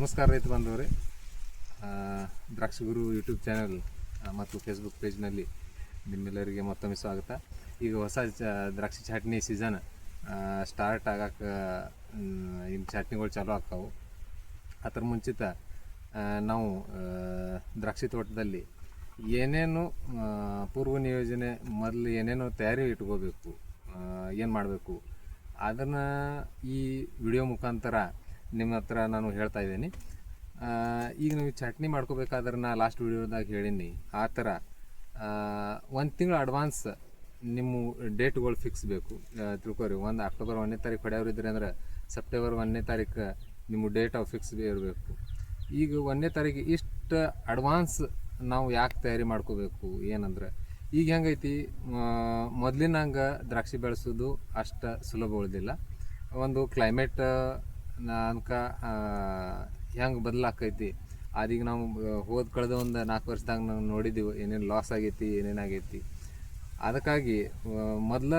ನಮಸ್ಕಾರ ರೈತ ಬಂದವರೇ ದ್ರಾಕ್ಷಿ ಗುರು ಯೂಟ್ಯೂಬ್ ಚಾನಲ್ ಮತ್ತು ಫೇಸ್ಬುಕ್ ಪೇಜ್ನಲ್ಲಿ ನಿಮ್ಮೆಲ್ಲರಿಗೆ ಮತ್ತೊಮ್ಮೆ ಸ್ವಾಗತ. ಈಗ ಹೊಸ ದ್ರಾಕ್ಷಿ ಚಟ್ನಿ ಸೀಸನ್ ಸ್ಟಾರ್ಟ್ ಆಗಕ್ಕೆ ಇನ್ನು ಚಟ್ನಿಗಳು ಚಾಲೂ ಆಕ್ಕಾವು ಅದ್ರ ಮುಂಚಿತ ನಾವು ದ್ರಾಕ್ಷಿ ತೋಟದಲ್ಲಿ ಏನೇನು ಪೂರ್ವ ನಿಯೋಜನೆ, ಮೊದಲು ಏನೇನು ತಯಾರಿ ಇಟ್ಕೋಬೇಕು ಏನು ಮಾಡಬೇಕು, ಅದನ್ನು ಈ ವಿಡಿಯೋ ಮುಖಾಂತರ ನಿಮ್ಮ ಹತ್ರ ನಾನು ಹೇಳ್ತಾ ಇದ್ದೀನಿ. ಈಗ ನೀವು ಚಟ್ನಿ ಮಾಡ್ಕೋಬೇಕಾದ್ರೆ ನಾ ಲಾಸ್ಟ್ ವೀಡಿಯೋದಾಗ ಹೇಳೀನಿ, ಆ ಥರ ಒಂದು ತಿಂಗಳು ಅಡ್ವಾನ್ಸ್ ನಿಮ್ಮ ಡೇಟ್ಗಳು ಫಿಕ್ಸ್ ಬೇಕು. ತಿಳ್ಕೊರಿ, ಒಂದು ಅಕ್ಟೋಬರ್ ಒಂದನೇ ತಾರೀಕು ಹೊಡೆಯವ್ರು ಇದ್ರಿ ಅಂದ್ರೆ ಸೆಪ್ಟೆಂಬರ್ ಒಂದನೇ ತಾರೀಕು ನಿಮ್ಮ ಡೇಟ್ ಆಫ್ ಫಿಕ್ಸ್ ಇರಬೇಕು. ಈಗ ಒಂದನೇ ತಾರೀಕು ಇಷ್ಟು ಅಡ್ವಾನ್ಸ್ ನಾವು ಯಾಕೆ ತಯಾರಿ ಮಾಡ್ಕೋಬೇಕು, ಏನಂದ್ರೆ, ಈಗ ಹೆಂಗೈತಿ ಮೊದಲಿನಂಗೆ ದ್ರಾಕ್ಷಿ ಬೆಳೆಸೋದು ಅಷ್ಟು ಸುಲಭ ಉಳಿದಿಲ್ಲ. ಒಂದು ಕ್ಲೈಮೇಟ್ ಅನ್ಕ ಹೆಂಗೆ ಬದಲಾಕೈತಿ? ಅದೀಗ ನಾವು ಹೋದ ಕಳೆದ ಒಂದು ನಾಲ್ಕು ವರ್ಷದಾಗ ನಾವು ನೋಡಿದ್ದೀವಿ ಏನೇನು ಲಾಸ್ ಆಗೈತಿ ಏನೇನಾಗೈತಿ ಅದಕ್ಕಾಗಿ ಮೊದಲ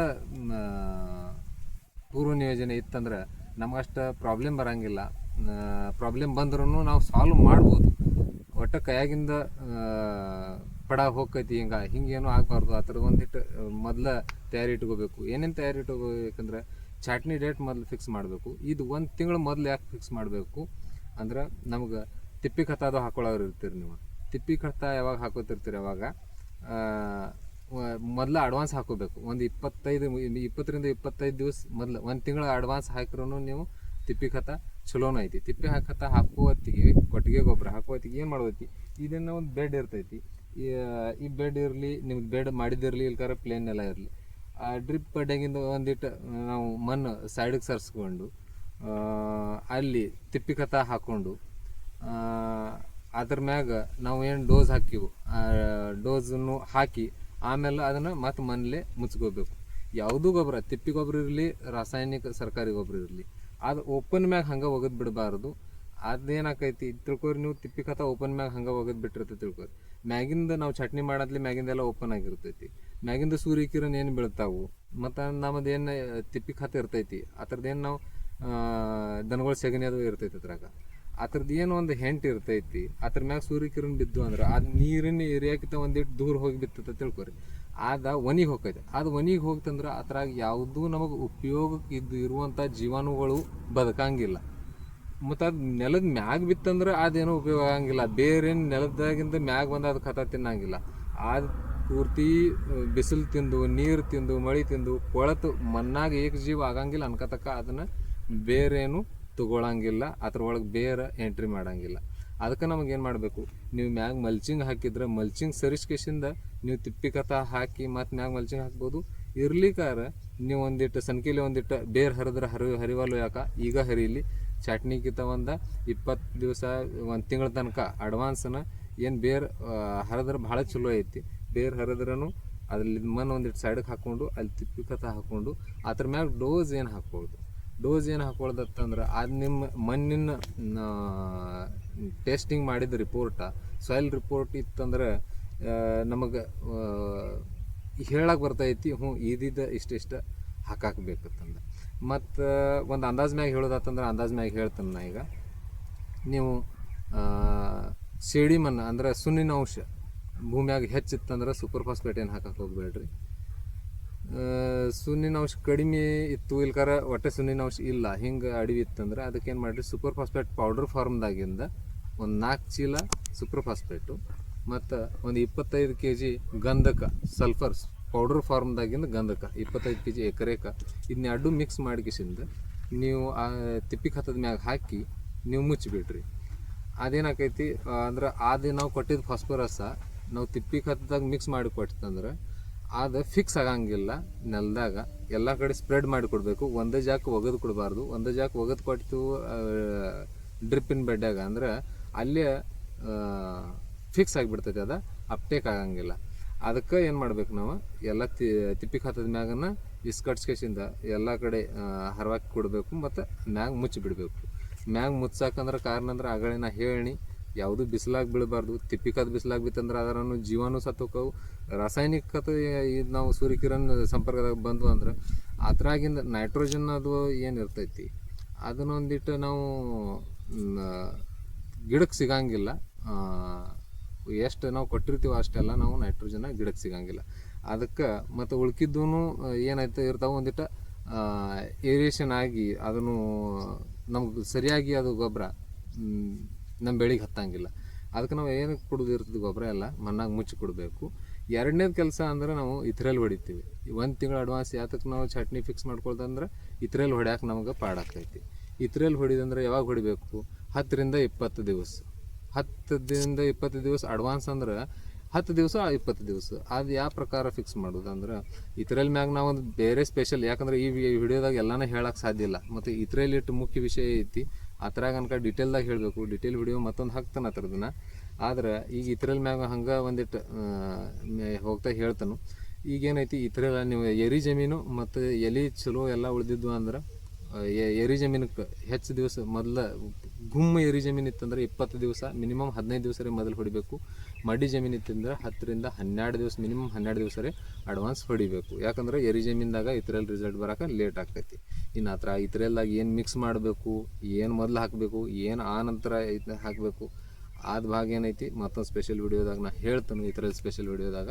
ಪೂರ್ವ ನಿಯೋಜನೆ ಇತ್ತಂದ್ರೆ ನಮಗಷ್ಟು ಪ್ರಾಬ್ಲಮ್ ಬರೋಂಗಿಲ್ಲ. ಪ್ರಾಬ್ಲಮ್ ಬಂದ್ರೂ ನಾವು ಸಾಲ್ವ್ ಮಾಡ್ಬೋದು. ಒಟ್ಟು ಕೈಯಾಗಿಂದ ಪಡ ಹೋಗ್ತೈತಿ ಹಿಂಗೆ, ಹಿಂಗೇನು ಆಗಬಾರ್ದು. ಆ ಥರದ ಒಂದಿಟ್ಟು ಮೊದಲ ತಯಾರಿ ಇಟ್ಕೋಬೇಕು. ಏನೇನು ತಯಾರಿ ಇಟ್ಕೋಬೇಕಂದ್ರೆ ಚಟ್ನಿ ಡೇಟ್ ಮೊದಲು ಫಿಕ್ಸ್ ಮಾಡಬೇಕು. ಇದು ಒಂದು ತಿಂಗಳು ಮೊದಲು ಯಾಕೆ ಫಿಕ್ಸ್ ಮಾಡಬೇಕು? ಅಂದ್ರೆ ನಮ್ಗೆ ತಿಪ್ಪಿ ಅದು ಹಾಕೊಳ್ಳೋರು ಇರ್ತೀರಿ ನೀವು. ತಿಪ್ಪಿ ಕಥ ಯಾವಾಗ ಹಾಕೋತಿರ್ತೀರಿ ಅವಾಗ? ಮೊದಲು ಅಡ್ವಾನ್ಸ್ ಹಾಕೋಬೇಕು. ಒಂದು ಇಪ್ಪತ್ತೈದು, ಇಪ್ಪತ್ತರಿಂದ ಇಪ್ಪತ್ತೈದು ದಿವಸ ಮೊದಲು, ಒಂದು ತಿಂಗಳು ಅಡ್ವಾನ್ಸ್ ಹಾಕಿರೂ ನೀವು ತಿಪ್ಪಿ ಖತ ಚಲೋನ ಐತಿ. ತಿಪ್ಪಿ ಹಾಕತ್ತ ಹಾಕುವತ್ತಿಗೆ ಕೊಟ್ಟಿಗೆ ಗೊಬ್ಬರ ಹಾಕುವತ್ತಿಗೆ ಏನು ಮಾಡೋತಿ ಇದನ್ನು ಒಂದು ಬೆಡ್ ಇರ್ತೈತಿ. ಈ ಬೆಡ್ ಇರಲಿ, ನಿಮ್ಗೆ ಬೆಡ್ ಮಾಡಿದಿರಲಿ ಇಲ್ಕಾರ ಪ್ಲೇನ್ ಎಲ್ಲ ಇರಲಿ. ಆ ಡ್ರಿಪ್ ಪಡ್ಯಾಗಿಂದ ಒಂದಿಟ್ಟು ನಾವು ಮಣ್ಣು ಸೈಡಿಗೆ ಸರಿಸ್ಕೊಂಡು ಅಲ್ಲಿ ತಿಪ್ಪಿ ಕಥ ಹಾಕ್ಕೊಂಡು ಅದ್ರ ಮ್ಯಾಗ ನಾವು ಏನು ಡೋಸ್ ಹಾಕಿವು ಆ ಡೋಸನ್ನು ಹಾಕಿ ಆಮೇಲೆ ಅದನ್ನು ಮತ್ತೆ ಮನೇಲೆ ಮುಚ್ಕೋಬೇಕು. ಯಾವುದೂ ಗೊಬ್ಬರ ತಿಪ್ಪಿ ಗೊಬ್ಬರ ಇರಲಿ, ರಾಸಾಯನಿಕ ಸರ್ಕಾರಿ ಗೊಬ್ಬರ ಇರಲಿ, ಅದು ಓಪನ್ ಮ್ಯಾಗ ಹಂಗೆ ಒಗೆದು ಬಿಡಬಾರ್ದು. ಅದೇನಾಕೈತಿ? ತಿಳ್ಕೊರಿ ನೀವು ತಿಪ್ಪಿ ಕಥ ಓಪನ್ ಮ್ಯಾಗ ಹಂಗೆ ಒಗದ್ ಬಿಟ್ಟಿರ್ತೈತಿ ತಿಳ್ಕೊರಿ. ಮ್ಯಾಗಿಂದ ನಾವು ಚಟ್ನಿ ಮಾಡತ್ಲಿ ಮ್ಯಾಗಿಂದೆಲ್ಲ ಓಪನ್ ಆಗಿರ್ತೈತಿ. ಮ್ಯಾಗಿಂದ ಸೂರ್ಯಕಿರಣ್ ಏನು ಬೀಳ್ತಾವು? ಮತ್ತು ನಮ್ಮದು ಏನು, ತಿಪ್ಪಿ ಖಾತೆ ಇರ್ತೈತಿ? ಆ ನಾವು ದನಗಳ ಸೆಗಣಿ ಅದು ಇರ್ತೈತಿ ಅದ್ರಾಗ. ಆ ಥರದ್ದು ಏನು ಒಂದು ಹೆಂಟ್ ಇರ್ತೈತಿ? ಅದ್ರ ಮ್ಯಾಗ ಸೂರ್ಯಕಿರಣ್ ಬಿದ್ದು ಅಂದ್ರೆ ಅದು ನೀರಿನ ಏರಿಯಾಕಿಂತ ಒಂದಿಟ್ಟು ದೂರ ಹೋಗಿ ಬಿತ್ತತ ತಿಳ್ಕೊರಿ. ಆದ ಒನಿಗೆ ಹೋಗ್ತೈತೆ. ಅದು ಒನಿಗೆ ಹೋಗ್ತಂದ್ರೆ ಅದ್ರಾಗ ಯಾವುದೂ ನಮಗೆ ಉಪಯೋಗಕ್ಕೆ ಇದ್ದು ಇರುವಂಥ ಜೀವಾಣುಗಳು ಬದುಕಂಗಿಲ್ಲ. ಮತ್ತು ಅದು ನೆಲದ ಮ್ಯಾಗ ಬಿತ್ತಂದ್ರೆ ಅದೇನೂ ಉಪಯೋಗ ಆಗಂಗಿಲ್ಲ. ಬೇರೆ ನೆಲದಾಗಿಂದ ಮ್ಯಾಗ ಬಂದು ಅದು ಕಥ ತಿನ್ನಂಗಿಲ್ಲ. ಅದು ಪೂರ್ತಿ ಬಿಸಿಲು ತಿಂದು, ನೀರು ತಿಂದು, ಮಳೆ ತಿಂದು, ಕೊಳತು ಮಣ್ಣಾಗ ಏಕ ಜೀವ ಆಗಂಗಿಲ್ಲ ಅನ್ಕತಕ್ಕ ಅದನ್ನು ಬೇರೇನು ತಗೊಳಂಗಿಲ್ಲ. ಅದ್ರೊಳಗೆ ಬೇರೆ ಎಂಟ್ರಿ ಮಾಡಂಗಿಲ್ಲ. ಅದಕ್ಕೆ ನಮಗೆ ಏನು ಮಾಡಬೇಕು? ನೀವು ಮ್ಯಾಗ ಮಲ್ಚಿಂಗ್ ಹಾಕಿದ್ರೆ ಮಲ್ಚಿಂಗ್ ಸರಿಸ್ಕೇಶಿಂದ ನೀವು ತಿಪ್ಪಿ ಕಥ ಹಾಕಿ ಮತ್ತು ಮ್ಯಾಗ ಮಲ್ಚಿಂಗ್ ಹಾಕ್ಬೋದು. ಇರ್ಲಿಕ್ಕಾರ ನೀವು ಒಂದಿಟ್ಟು ಸನ್ಕಿಲಿ ಒಂದಿಟ್ಟು ಬೇರೆ ಹರಿದ್ರೆ ಹರಿ ಹರಿವಲ್ಲು ಯಾಕ ಈಗ ಹರಿಲಿ. ಚಟ್ನಿಗಿಂತ ಒಂದು ಇಪ್ಪತ್ತು ದಿವಸ ಒಂದು ತಿಂಗಳ ತನಕ ಅಡ್ವಾನ್ಸನ್ನು ಏನು ಬೇರೆ ಹರಿದ್ರೆ ಭಾಳ ಚಲೋ ಐತಿ. ಬೇರೆ ಹರಿದ್ರೂ ಅದ್ರಲ್ಲಿ ಮಣ್ಣು ಒಂದಿಟ್ಟು ಸೈಡ್ಗೆ ಹಾಕ್ಕೊಂಡು ಅಲ್ಲಿ ತಿಪ್ಪಿ ಕತ ಹಾಕ್ಕೊಂಡು ಅದ್ರ ಮ್ಯಾಗ ಡೋಸ್ ಏನು ಹಾಕ್ಬೋದು ಡೋಸ್ ಏನು ಹಾಕೊಳ್ದತ್ತಂದ್ರೆ ಅದು ನಿಮ್ಮ ಮಣ್ಣಿನ ಟೆಸ್ಟಿಂಗ್ ಮಾಡಿದ ರಿಪೋರ್ಟ ಸಾಯಿಲ್ ರಿಪೋರ್ಟ್ ಇತ್ತಂದ್ರೆ ನಮಗೆ ಹೇಳಕ್ಕೆ ಬರ್ತೈತಿ, ಹ್ಞೂ ಇದಿದ್ದ ಇಷ್ಟಿಷ್ಟ ಹಾಕಾಕಬೇಕಂತಂದು ಮತ್ತು ಒಂದು ಅಂದಾಜ್ ಮ್ಯಾಗ ಹೇಳೋದಾತಂದ್ರೆ ಅಂದಾಜ್ ಮ್ಯಾಗ ಹೇಳ್ತೇನೆ ನಾ ಈಗ. ನೀವು ಮಣ್ಣು ಅಂದ್ರೆ ಸುಣ್ಣಿನ ಅಂಶ ಭೂಮಿಯಾಗ ಹೆಚ್ಚಿತ್ತಂದ್ರೆ ಸೂಪರ್ ಫಾಸ್ಫೇಟ್ ಏನು ಹಾಕಕ್ಕೆ ಹೋಗ್ಬೇಡ್ರಿ. ಸುನ್ನಿನ ಅಂಶ ಕಡಿಮೆ ಇತ್ತು ಇಲ್ಕಾರ ಒಟ್ಟೆ ಸುಣ್ಣಿನ ಅಂಶ ಇಲ್ಲ, ಹಿಂಗೆ ಅಡವಿ ಇತ್ತಂದ್ರೆ ಅದಕ್ಕೆ ಏನು ಮಾಡಿರಿ ಸೂಪರ್ ಫಾಸ್ಫೇಟ್ ಪೌಡರ್ ಫಾರ್ಮ್ದಾಗಿಂದ ಒಂದು ನಾಲ್ಕು ಚೀಲ ಸೂಪರ್ ಫಾಸ್ಫೇಟು ಮತ್ತು ಒಂದು ಇಪ್ಪತ್ತೈದು ಕೆ ಜಿ ಗಂಧಕ ಸಲ್ಫರ್ ಪೌಡರ್ ಫಾರ್ಮ್ದಾಗಿಂದ ಗಂಧಕ, ಇಪ್ಪತ್ತೈದು ಕೆ ಜಿ ಎಕರೆಕ ಇದನ್ನ ಮಿಕ್ಸ್ ಮಾಡಿಕಿಸಿಂದ ನೀವು ಆ ತಿಪ್ಪಿ ಹತ್ತದ ಮ್ಯಾಗ ಹಾಕಿ ನೀವು ಮುಚ್ಚಿಬಿಡ್ರಿ ಅದೇನಾಕೈತಿ ಅಂದ್ರೆ ಅದು ನಾವು ಕೊಟ್ಟಿದ್ದು ಫಾಸ್ಫರಸ ನಾವು ತಿಪ್ಪಿ ಹತ್ತದಾಗ ಮಿಕ್ಸ್ ಮಾಡಿ ಕೊಟ್ಟಂದ್ರೆ ಅದು ಫಿಕ್ಸ್ ಆಗಂಗಿಲ್ಲ ನೆಲದಾಗ. ಎಲ್ಲ ಕಡೆ ಸ್ಪ್ರೆಡ್ ಮಾಡಿ ಕೊಡಬೇಕು. ಒಂದೇ ಜಾಕ್ ಒಗೆದು ಕೊಡಬಾರ್ದು. ಒಂದೇ ಜಾಕ್ ಒಗೆದು ಕೊಟ್ಟು ಡ್ರಿಪ್ಪಿನ ಬೆಡ್ಡಾಗ ಅಂದ್ರೆ ಅಲ್ಲೇ ಫಿಕ್ಸ್ ಆಗಿಬಿಡ್ತೈತೆ ಅದು ಅಪ್ಟೇಕ್ ಆಗಂಗಿಲ್ಲ. ಅದಕ್ಕೆ ಏನು ಮಾಡ್ಬೇಕು ನಾವು? ಎಲ್ಲ ತಿ, ತಿಪ್ಪಿ ಖಾತದ ಮ್ಯಾಗನ ಇಸ್ಕಟ್ಸ್ಕೇಸಿಂದ ಎಲ್ಲ ಕಡೆ ಹರವಾಕಿ ಕೊಡಬೇಕು ಮತ್ತು ಮ್ಯಾಗ ಮುಚ್ಚಿ ಬಿಡಬೇಕು ಮ್ಯಾಗ ಮುಚ್ಚಾಕಂದ್ರೆ ಕಾರಣ ಅಂದ್ರೆ ಆಗಲೇ ನಾ ಹೇಳಿ ಯಾವುದು ಬಿಸಿಲಾಗಿ ಬೀಳಬಾರ್ದು. ತಿಪ್ಪಿ ಕತ್ ಬಿಸಿಲಾಗಿ ಬಿತ್ತಂದ್ರೆ ಅದರನ್ನು ಜೀವಾನು ಸತ್ತೋಕವು ರಾಸಾಯನಿಕ ಇದು ನಾವು ಸೂರ್ಯಕಿರಣ್ ಸಂಪರ್ಕದಾಗ ಬಂದ್ವು ಅಂದ್ರೆ ಅದ್ರಾಗಿಂದ ನೈಟ್ರೋಜನ್ ಅದು ಏನು ಇರ್ತೈತಿ, ಅದನ್ನೊಂದಿಟ್ಟು ನಾವು ಗಿಡಕ್ಕೆ ಸಿಗಂಗಿಲ್ಲ. ಎಷ್ಟು ನಾವು ಕೊಟ್ಟಿರ್ತೀವೋ ಅಷ್ಟೆಲ್ಲ ನಾವು ನೈಟ್ರೋಜನ್ ಗಿಡಕ್ಕೆ ಸಿಗಂಗಿಲ್ಲ. ಅದಕ್ಕೆ ಮತ್ತು ಉಳ್ಕಿದ್ದೂ ಏನಾಯ್ತು ಇರ್ತಾವೆ ಒಂದಿಟ್ಟು ಏರಿಯೇಷನ್ ಆಗಿ ಅದನ್ನು, ನಮ್ಗೆ ಸರಿಯಾಗಿ ಅದು ಗೊಬ್ಬರ ನಮ್ಮ ಬೆಳೆಗೆ ಹತ್ತಂಗಿಲ್ಲ. ಅದಕ್ಕೆ ನಾವು ಏನು ಕೊಡೋದು ಇರ್ತದೆ ಗೊಬ್ಬರ ಎಲ್ಲ ಮಣ್ಣಾಗಿ ಮುಚ್ಚಿ ಕೊಡಬೇಕು. ಎರಡನೇದು ಕೆಲಸ ಅಂದ್ರೆ ನಾವು ಇತ್ರೆಲ್ ಹೊಡಿತೀವಿ. ಒಂದು ತಿಂಗಳು ಅಡ್ವಾನ್ಸ್ ಯಾತಕ್ಕೆ ನಾವು ಚಟ್ನಿ ಫಿಕ್ಸ್ ಮಾಡ್ಕೊಳ್ದಂದ್ರೆ ಇತ್ರೆಲ್ ಹೊಡ್ಯಾಕೆ ನಮ್ಗೆ ಪಾಡಾಗ್ತೈತಿ. ಇತ್ರಲ್ಲಿ ಹೊಡಿದಂದ್ರೆ ಯಾವಾಗ ಹೊಡಿಬೇಕು? ಹತ್ತರಿಂದ ಇಪ್ಪತ್ತು ದಿವಸ. ಹತ್ತದಿಂದ ಇಪ್ಪತ್ತು ದಿವಸ ಅಡ್ವಾನ್ಸ್ ಅಂದ್ರೆ ಹತ್ತು ದಿವಸ, ಇಪ್ಪತ್ತು ದಿವಸ. ಅದು ಯಾವ ಪ್ರಕಾರ ಫಿಕ್ಸ್ ಮಾಡೋದು ಅಂದ್ರೆ ಮ್ಯಾಗ ನಾವು ಬೇರೆ ಸ್ಪೆಷಲ್ ಯಾಕಂದ್ರೆ ಈ ವಿಡಿಯೋದಾಗ ಎಲ್ಲಾನು ಹೇಳಕ್ಕೆ ಸಾಧ್ಯ ಇಲ್ಲ. ಮತ್ತು ಇತರಲ್ಲಿ ಇಟ್ಟು ಮುಖ್ಯ ವಿಷಯ ಐತಿ. ಆ ಥರ ಅನ್ಕ ಡಿಟೇಲ್ದಾಗ ಹೇಳಬೇಕು. ಡಿಟೇಲ್ ವಿಡಿಯೋ ಮತ್ತೊಂದು ಹಾಕ್ತಾನೆ ಆ ಥರದನ್ನ ಆದ್ರೆ ಈಗ ಇತ್ರೆಲ್ ಮ್ಯಾಗ ಹಂಗೆ ಒಂದಿಟ್ಟು ಹೋಗ್ತಾ ಹೇಳ್ತಾನು. ಈಗೇನೈತಿ ಇತರೆಲ್ಲ ನೀವು ಎರಿ ಜಮೀನು ಮತ್ತು ಎಲಿ ಚಲೋ ಎಲ್ಲ ಉಳಿದಿದ್ವು ಅಂದ್ರೆ ಎರಿ ಜಮೀನಕ್ಕೆ ಹೆಚ್ಚು ದಿವಸ ಮೊದಲ ಗುಮ್ಮ ಎರಿ ಜಮೀನು ಇತ್ತಂದ್ರೆ ಇಪ್ಪತ್ತು ದಿವಸ, ಮಿನಿಮಮ್ ಹದಿನೈದು ದಿವಸ ರೀ ಮೊದಲು ಹೊಡಿಬೇಕು. ಮಡಿ ಜಮೀನು ಇತ್ತಂದ್ರೆ ಹತ್ತರಿಂದ ಹನ್ನೆರಡು ದಿವಸ, ಮಿನಿಮಮ್ ಹನ್ನೆರಡು ದಿವಸ ರೀ ಅಡ್ವಾನ್ಸ್ ಹೊಡಿಬೇಕು. ಯಾಕಂದ್ರೆ ಎರಿ ಜಮೀನ್ದಾಗ ಇದ್ರಲ್ಲಿ ರಿಸಲ್ಟ್ ಬರೋಕೆ ಲೇಟ್ ಆಗ್ತೈತಿ. ಇನ್ನು ಆ ಥರ ಏನು ಮಿಕ್ಸ್ ಮಾಡಬೇಕು, ಏನು ಮೊದಲು ಹಾಕಬೇಕು, ಏನು ಆ ನಂತರ ಹಾಕಬೇಕು, ಆದ ಭಾಗ ಏನೈತಿ, ಮತ್ತೊಂದು ಸ್ಪೆಷಲ್ ವಿಡಿಯೋದಾಗ ನಾ ಹೇಳ್ತೇನೆ ಈ ಸ್ಪೆಷಲ್ ವಿಡಿಯೋದಾಗ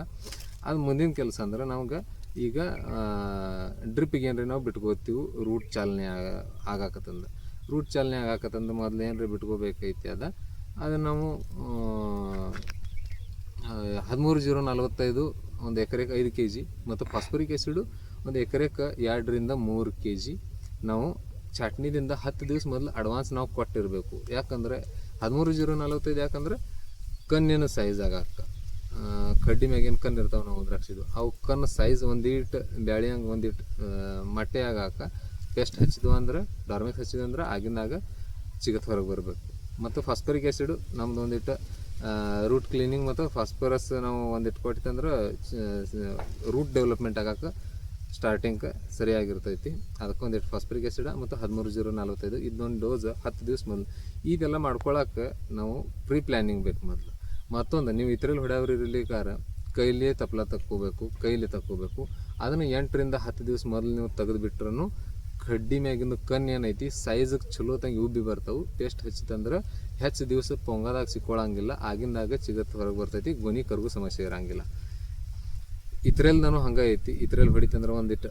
ಅದು ಮುಂದಿನ ಕೆಲಸ ಅಂದ್ರೆ ನಮ್ಗೆ ಈಗ ಡ್ರಿಪ್ಪಿಗೆ ಏನ್ರಿ ನಾವು ಬಿಟ್ಕೋತೀವಿ? ರೂಟ್ ಚಾಲನೆ ಆಗ- ಆಗಾಕತ್ತಂದ. ರೂಟ್ ಚಾಲನೆ ಆಗಾಕತ್ತಂದ ಮೊದಲು ಏನ್ರಿ ಬಿಟ್ಕೋಬೇಕೈತಿ ಅದ? ಅದು ನಾವು ಹದಿಮೂರು ಜೀರೋ ನಲವತ್ತೈದು ಒಂದು ಎಕರೆಗೆ ಐದು ಕೆ ಜಿ ಮತ್ತು ಫಾಸ್ಫರಿಕ್ ಆ್ಯಸಿಡು ಒಂದು ಎಕರೆಗೆ ಎರಡರಿಂದ ಮೂರು ಕೆ ಜಿ ನಾವು ಚಟ್ನಿದಿಂದ ಹತ್ತು ದಿವಸ ಮೊದಲು ಅಡ್ವಾನ್ಸ್ ನಾವು ಕೊಟ್ಟಿರಬೇಕು. ಯಾಕಂದರೆ ಹದಿಮೂರು ಜೀರೋ ನಲವತ್ತೈದು ಯಾಕಂದ್ರೆ ಕಣ್ಣಿನ ಸೈಜ್ ಆಗಾಕ. ಕಡ್ಡಿ ಮ್ಯಾಗೇನು ಕಣ್ಣು ಇರ್ತಾವೆ ನಾವು ದ್ರಾಕ್ಷಿದು. ಅವು ಕಣ್ಣು ಸೈಜ್ ಒಂದಿಟ್ಟು ಬ್ಯಾಳಿಯಂಗೆ ಒಂದಿಟ್ಟು ಮಟ್ಟೆ ಆಗಾಕ ಪೆಸ್ಟ್ ಹಚ್ಚಿದ್ವು ಅಂದ್ರೆ ಡಾರ್ಮೆಕ್ಸ್ ಹಚ್ಚಿದ್ವಿ ಅಂದ್ರೆ ಆಗಿನಾಗ ಚಿಗತ್ ಹೊರಗೆ ಬರಬೇಕು. ಮತ್ತು ಫಾಸ್ಫರಿಕ್ ಆ್ಯಸಿಡು ನಮ್ದು ಒಂದಿಟ್ಟು ರೂಟ್ ಕ್ಲೀನಿಂಗ್ ಮತ್ತು ಫಾಸ್ಫರಸ್ ನಾವು ಒಂದಿಟ್ಟು ಕೊಟ್ಟಿತ್ತಂದ್ರೆ ರೂಟ್ ಡೆವಲಪ್ಮೆಂಟ್ ಆಗಕ್ಕೆ ಸ್ಟಾರ್ಟಿಂಗ್ ಸರಿಯಾಗಿರ್ತೈತಿ. ಅದಕ್ಕೆ ಒಂದಿಟ್ಟು ಫಾಸ್ಫರಿಕ್ ಆ್ಯಸಿಡ ಮತ್ತು ಹದಿಮೂರು ಜೀರೋ ನಲ್ವತ್ತೈದು. ಇದೊಂದು ಡೋಸ್ ಹತ್ತು ದಿವಸ ಮೊದಲು ಇದೆಲ್ಲ ಮಾಡ್ಕೊಳಕ್ಕೆ ನಾವು ಪ್ರೀ ಪ್ಲ್ಯಾನಿಂಗ್ ಬೇಕು ಮೊದಲು. ಮತ್ತೊಂದು, ನೀವು ಇತರಲ್ಲಿ ಹೊಡೆಯವ್ರು ಕಾರ, ಕೈಲಿ ತಪ್ಪಲ ತಕ್ಕೋಬೇಕು, ಕೈಲಿ ತಕ್ಕೋಬೇಕು. ಅದನ್ನು ಎಂಟರಿಂದ ಹತ್ತು ದಿವಸ ಮೊದಲು ನೀವು ತೆಗೆದು ಬಿಟ್ರೂ ಕಡ್ಡಿ ಮ್ಯಾಗಿಂದು ಕನ್ ಏನೈತಿ ಸೈಜಿಗೆ ಚಲೋ ತಂಗಿ ಉಬ್ಬಿ ಬರ್ತಾವೆ. ಟೇಸ್ಟ್ ಹಚ್ಚಿತಂದ್ರೆ ಹೆಚ್ಚು ದಿವಸ ಪೊಂಗದಾಗ ಸಿಕ್ಕೊಳ್ಳಂಗಿಲ್ಲ ಆಗಿಂದಾಗ ಚಿಗತ್ ಹೊರಗೆ ಬರ್ತೈತಿ, ಗೊನಿ ಕರ್ಗು ಸಮಸ್ಯೆ ಇರಂಗಿಲ್ಲ. ಇದ್ರಲ್ಲಿ ನಾನು ಹಂಗೆ ಐತಿ, ಇದ್ರಲ್ಲಿ ಹೊಡಿತಂದ್ರೆ ಒಂದಿಟ್ಟು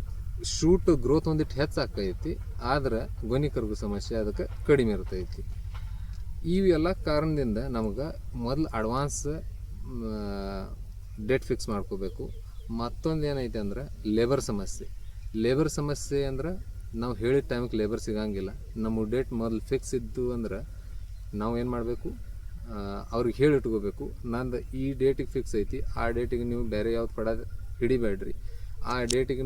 ಶೂಟ್ ಗ್ರೋತ್ ಒಂದಿಟ್ಟು ಹೆಚ್ಚಾಕೈತಿ ಆದ್ರೆ ಗೊನಿ ಕರ್ಗು ಸಮಸ್ಯೆ ಅದಕ್ಕೆ ಕಡಿಮೆ ಇರ್ತೈತಿ. ಇವೆಲ್ಲ ಕಾರಣದಿಂದ ನಮ್ಗೆ ಮೊದಲು ಅಡ್ವಾನ್ಸ್ ಡೇಟ್ ಫಿಕ್ಸ್ ಮಾಡ್ಕೋಬೇಕು. ಮತ್ತೊಂದು ಏನೈತೆ ಅಂದ್ರೆ ಲೇಬರ್ ಸಮಸ್ಯೆ. ಲೇಬರ್ ಸಮಸ್ಯೆ ಅಂದ್ರೆ ನಾವು ಹೇಳಿದ ಟೈಮಿಗೆ ಲೇಬರ್ ಸಿಗಂಗಿಲ್ಲ. ನಮ್ಮ ಡೇಟ್ ಮೊದಲು ಫಿಕ್ಸ್ ಇದ್ದು ಅಂದ್ರೆ ನಾವು ಏನು ಮಾಡಬೇಕು? ಅವ್ರಿಗೆ ಹೇಳಿ ಇಟ್ಕೋಬೇಕು. ನಂದು ಈ ಡೇಟಿಗೆ ಫಿಕ್ಸ್ ಐತಿ. ಆ ಡೇಟಿಗೆ ನೀವು ಬೇರೆ ಯಾವ್ದು ಪಡ ಹಿಡಿಬೇಡ್ರಿ. ಆ ಡೇಟಿಗೆ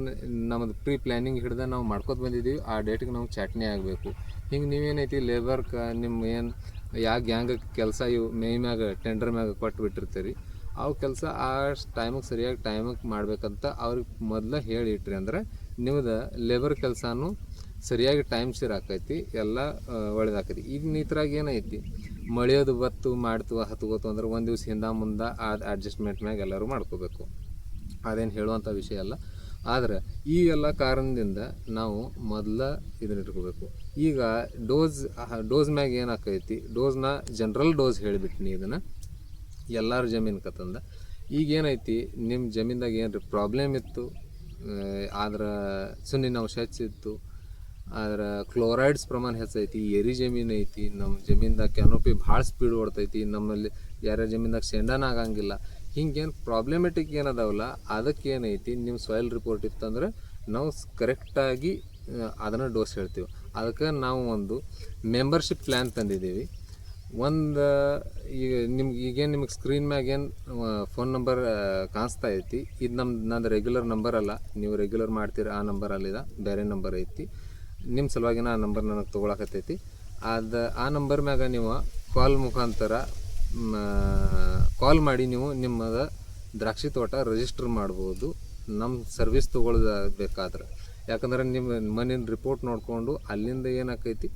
ನಮ್ಮದು ಪ್ರೀ ಪ್ಲ್ಯಾನಿಂಗ್ ಹಿಡ್ದು ನಾವು ಮಾಡ್ಕೊತ ಬಂದಿದ್ದೀವಿ ಆ ಡೇಟಿಗೆ ನಾವು ಚಟ್ನಿ ಆಗಬೇಕು. ಹಿಂಗೆ ನೀವೇನೈತಿ ಲೇಬರ್ಕ ನಿಮ್ಮ ಏನು ಯಾವ ಗ್ಯಾಂಗ್ ಕೆಲಸ ಇವು ಮೇ ಮ್ಯಾಗ ಟೆಂಡರ್ ಮ್ಯಾಗ ಕೊಟ್ಟು ಬಿಟ್ಟಿರ್ತೀರಿ. ಆ ಕೆಲಸ ಆ ಟೈಮಿಗೆ ಸರಿಯಾಗಿ ಟೈಮಿಗೆ ಮಾಡ್ಬೇಕಂತ ಅವ್ರಿಗೆ ಮೊದಲು ಹೇಳಿ ಇಟ್ರಿ ಅಂದ್ರೆ ನಿಮ್ದು ಲೇಬರ್ ಕೆಲಸನೂ ಸರಿಯಾಗಿ ಟೈಮ್ ಸಿರ ಆಕೈತಿ, ಎಲ್ಲ ಒಳ್ಳೇದಾಕೈತಿ. ಈಗ ನಿತ್ರಾಗ ಏನೈತಿ? ಮಳೆಯೋದು ಬತ್ತು ಮಾಡ್ತು ಹತ್ಕೋತು ಅಂದ್ರೆ ಒಂದು ದಿವ್ಸ ಹಿಂದೆ ಮುಂದೆ ಆ ಅಡ್ಜಸ್ಟ್ಮೆಂಟ್ ಮ್ಯಾಗ ಎಲ್ಲರೂ ಮಾಡ್ಕೋಬೇಕು. ಅದೇನು ಹೇಳುವಂಥ ವಿಷಯ ಅಲ್ಲ. ಆದರೆ ಈ ಎಲ್ಲ ಕಾರಣದಿಂದ ನಾವು ಮೊದಲ ಇದನ್ನ ಇಟ್ಕೋಬೇಕು. ಈಗ ಡೋಸ್ ಡೋಸ್ ಮ್ಯಾಗ ಏನಾಕೈತಿ? ಡೋಸ್ನ ಜನ್ರಲ್ ಡೋಸ್ ಹೇಳಿಬಿಟ್ಟಿನಿ ಇದನ್ನು. ಎಲ್ಲರ ಜಮೀನು ಕತ್ತಂದ ಏನೈತಿ? ನಿಮ್ಮ ಜಮೀನ್ದಾಗ ಏನು ಪ್ರಾಬ್ಲಮ್ ಇತ್ತು? ಆದ್ರೆ ಸುನ್ನಿನ ಅಂಶ ಹೆಚ್ಚಿತ್ತು ಆದ್ರೆ ಕ್ಲೋರೈಡ್ಸ್ ಪ್ರಮಾಣ ಹೆಚ್ಚೈತಿ ಎರಿ ಜಮೀನು ಐತಿ. ನಮ್ಮ ಜಮೀನ್ದಾಗ ಕ್ಯಾನೋಪಿ ಭಾಳ ಸ್ಪೀಡ್ ಓಡ್ತೈತಿ. ನಮ್ಮಲ್ಲಿ ಯಾರ್ಯಾರ ಜಮೀನ್ದಾಗ ಸೆಂಡನ್ ಆಗಂಗಿಲ್ಲ. ಹಿಂಗೇನು ಪ್ರಾಬ್ಲಮೆಟಿಕ್ ಏನದಾವಲ್ಲ ಅದಕ್ಕೆ ಏನೈತಿ ನಿಮ್ಮ ಸಾಯಿಲ್ ರಿಪೋರ್ಟ್ ಇತ್ತಂದ್ರೆ ನಾವು ಕರೆಕ್ಟಾಗಿ ಅದನ್ನು ಡೋಸ್ ಹೇಳ್ತೀವಿ. ಅದಕ್ಕೆ ನಾವು ಒಂದು ಮೆಂಬರ್ಶಿಪ್ ಪ್ಲ್ಯಾನ್ ತಂದಿದ್ದೀವಿ. ಒಂದು, ಈಗ ನಿಮ್ಗೆ ಈಗೇನು ನಿಮಗೆ ಸ್ಕ್ರೀನ್ ಮ್ಯಾಗೇನು ಫೋನ್ ನಂಬರ್ ಕಾಣಿಸ್ತಾ ಐತಿ. ಇದು ನಮ್ಮ ನಂದು ರೆಗ್ಯುಲರ್ ನಂಬರ್ ಅಲ್ಲ. ನೀವು ರೆಗ್ಯುಲರ್ ಮಾಡ್ತೀರ, ಆ ನಂಬರ್ ಅಲ್ಲಿದ, ಬೇರೆ ನಂಬರ್ ಐತಿ. ನಿಮ್ಮ ಸಲುವಾಗಿನ ಆ ನಂಬರ್ ನನಗೆ ತೊಗೊಳಕತ್ತೈತಿ. ಅದು, ಆ ನಂಬರ್ ಮ್ಯಾಗ ನೀವು ಕಾಲ್ ಮುಖಾಂತರ ಕಾಲ್ ಮಾಡಿ ನೀವು ನಿಮ್ಮದ ದ್ರಾಕ್ಷಿ ತೋಟ ರಿಜಿಸ್ಟರ್ ಮಾಡ್ಬೋದು. ನಮ್ಮ ಸರ್ವಿಸ್ ತೊಗೊಳ್ಬೇಕಾದ್ರೆ. ಯಾಕಂದ್ರೆ ನಿಮ್ಮ ಮನೇನ ರಿಪೋರ್ಟ್ ನೋಡಿಕೊಂಡು ಅಲ್ಲಿಂದ ಏನಾಕೈತಿ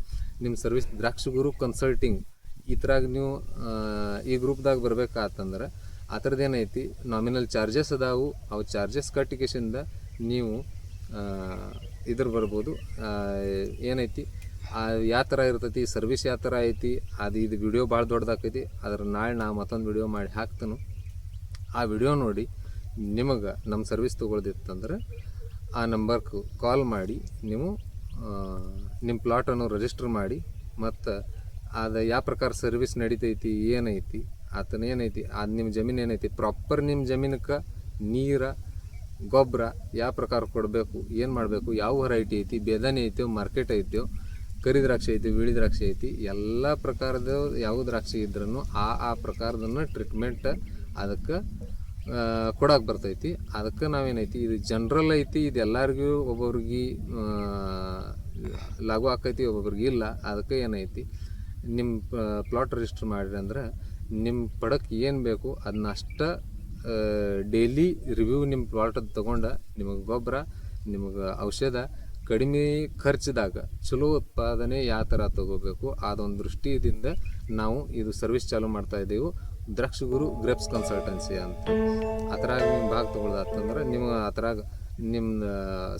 ನಿಮ್ಮ ಸರ್ವಿಸ್ ದ್ರಾಕ್ಷಿ ಗುರು ಕನ್ಸಲ್ಟಿಂಗ್ ಈ ಥರಾಗ ನೀವು ಈ ಗ್ರೂಪ್ದಾಗ ಬರಬೇಕಾತಂದ್ರೆ ಆ ಥರದ್ದು ಏನೈತಿ ನಾಮಿನಲ್ ಚಾರ್ಜಸ್ ಅದಾವು. ಅವು ಚಾರ್ಜಸ್ ಕಟ್ಟಿಗೆಸಿಂದ ನೀವು ಇದ್ರ ಬರ್ಬೋದು. ಏನೈತಿ ಯಾವ ಥರ ಇರ್ತೈತಿ ಸರ್ವಿಸ್ ಯಾವ ಥರ ಐತಿ, ಅದು ಇದು ವಿಡಿಯೋ ಭಾಳ ದೊಡ್ಡದಾಕೈತಿ. ಅದ್ರ ನಾಳೆ ನಾ ಮತ್ತೊಂದು ವಿಡಿಯೋ ಮಾಡಿ ಹಾಕ್ತೇನೆ. ಆ ವಿಡಿಯೋ ನೋಡಿ ನಿಮಗೆ ನಮ್ಮ ಸರ್ವಿಸ್ ತೊಗೊಳ್ದಿತ್ತಂದ್ರೆ ಆ ನಂಬರ್ಗೆ ಕಾಲ್ ಮಾಡಿ, ನೀವು ನಿಮ್ಮ ಪ್ಲಾಟನ್ನು ರಿಜಿಸ್ಟರ್ ಮಾಡಿ, ಮತ್ತು ಅದು ಯಾವ ಪ್ರಕಾರ ಸರ್ವಿಸ್ ನಡೀತೈತಿ, ಏನೈತಿ, ಆತನ ಏನೈತಿ ಅದು ನಿಮ್ಮ ಜಮೀನು ಏನೈತಿ ಪ್ರಾಪರ್ ನಿಮ್ಮ ಜಮೀನಕ್ಕೆ ನೀರ, ಗೊಬ್ಬರ ಯಾವ ಪ್ರಕಾರ ಕೊಡಬೇಕು, ಏನು ಮಾಡಬೇಕು, ಯಾವ ವೆರೈಟಿ ಐತಿ, ಬೇದನೆ ಐತೋ ಮಾರ್ಕೆಟ್ ಐತೋ ಕರಿ ದ್ರಾಕ್ಷಿ ಐತಿ, ಬಿಳಿ ದ್ರಾಕ್ಷಿ ಐತಿ, ಎಲ್ಲ ಪ್ರಕಾರದ ಯಾವ ದ್ರಾಕ್ಷಿ ಇದ್ರೂ ಆ ಆ ಪ್ರಕಾರದನ್ನ ಟ್ರೀಟ್ಮೆಂಟ್ ಅದಕ್ಕೆ ಕೊಡಕ್ಕೆ ಬರ್ತೈತಿ. ಅದಕ್ಕೆ ನಾವೇನೈತಿ, ಇದು ಜನ್ರಲ್ ಐತಿ, ಇದು ಎಲ್ಲರಿಗೂ ಒಬ್ಬೊಬ್ರಿಗೆ ಲಾಗು ಆಕೈತಿ, ಒಬ್ಬೊಬ್ರಿಗೆ ಇಲ್ಲ. ಅದಕ್ಕೆ ಏನೈತಿ ನಿಮ್ಮ ಪ್ಲಾಟ್ ರಿಜಿಸ್ಟರ್ ಮಾಡಿರಿ ಅಂದ್ರೆ ನಿಮ್ಮ ಪಡಕ್ಕೆ ಏನು ಬೇಕು ಅದನ್ನ ಅಷ್ಟ ಡೈಲಿ ರಿವ್ಯೂ ನಿಮ್ಮ ಪ್ಲಾಟದ್ದು ತೊಗೊಂಡು, ನಿಮಗೆ ಗೊಬ್ಬರ ನಿಮಗೆ ಔಷಧ ಕಡಿಮೆ ಖರ್ಚಿದಾಗ ಚಲೋ ಉತ್ಪಾದನೆ ಯಾವ ಥರ ತಗೋಬೇಕು ಅದೊಂದು ದೃಷ್ಟಿಯಿಂದ ನಾವು ಇದು ಸರ್ವಿಸ್ ಚಾಲೂ ಮಾಡ್ತಾ ಇದ್ದೀವಿ. ದ್ರಕ್ಷ ಗುರು ಗ್ರೇಪ್ಸ್ ಕನ್ಸಲ್ಟೆನ್ಸಿ ಅಂತ. ಥರ ನಿಮ್ಮ ಭಾಗ ತೊಗೊಳ್ದಾತಂದ್ರೆ ನಿಮ್ಮ ಆ ನಿಮ್ಮ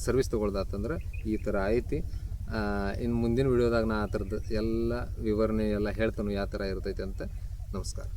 ಸರ್ವಿಸ್ ತೊಗೊಳ್ದಾತಂದ್ರೆ ಈ ಥರ ಐತಿ. ಇನ್ನು ಮುಂದಿನ ವಿಡಿಯೋದಾಗ ನಾ ಆ ಥರದ್ದು ಎಲ್ಲ ವಿವರಣೆ ಎಲ್ಲ ಹೇಳ್ತಾನೆ ಯಾವ ಥರ ಇರ್ತೈತೆ ಅಂತ. ನಮಸ್ಕಾರ.